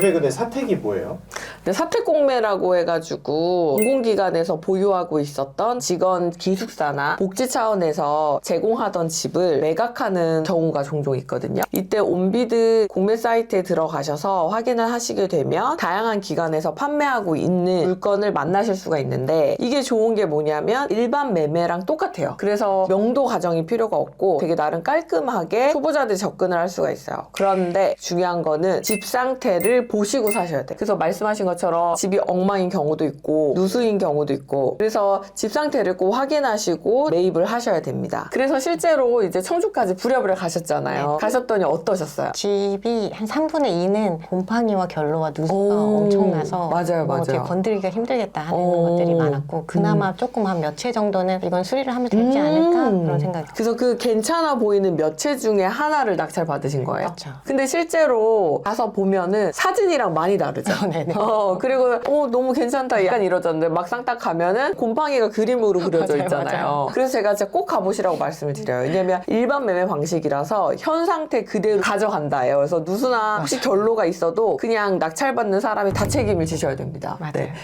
근데 근데 사택이 뭐예요? 근데 사택공매라고 해가지고 공공기관에서 보유하고 있었던 직원 기숙사나 복지 차원에서 제공하던 집을 매각하는 경우가 종종 있거든요. 이때 온비드 공매 사이트에 들어가셔서 확인을 하시게 되면 다양한 기관에서 판매하고 있는 물건을 만나실 수가 있는데 이게 좋은 게 뭐냐면 일반 매매랑 똑같아요. 그래서 명도 과정이 필요가 없고 되게 나름 깔끔하게 초보자들이 접근을 할 수가 있어요. 그런데 중요한 거는 집 상태를 보시고 사셔야 돼. 그래서 말씀하신 것처럼 집이 엉망인 경우도 있고 누수인 경우도 있고 그래서 집 상태를 꼭 확인하시고 매입을 하셔야 됩니다. 그래서 실제로 이제 청주까지 부랴부랴 가셨잖아요. 가셨더니 어떠셨어요? 집이 한 3분의 2는 곰팡이와 결로와 누수가 오, 엄청나서 맞아요, 뭐 맞아요. 이렇게 건드리기가 힘들겠다 하는 오. 것들이 많았고 그나마 조금 한 몇 채 정도는 이건 수리를 하면 되지 않을까 음. 그런 생각이 그래서 그 괜찮아 보이는 몇 채 중에 하나를 낙찰 받으신 거예요? 그렇죠. 근데 실제로 가서 보면은 사진 이랑 많이 다르죠. 네네. 어, 그리고 어, 너무 괜찮다 약간 이러던데 막상 딱 가면은 곰팡이가 그림으로 그려져 맞아요, 있잖아요. 맞아요. 그래서 제가 진짜 꼭 가보시라고 말씀을 드려요. 왜냐면 일반 매매 방식이라서 현 상태 그대로 가져간다예요. 그래서 누수나 혹시 결로가 있어도 그냥 낙찰받는 사람이 다 책임을 지셔야 됩니다. 맞아요. 네.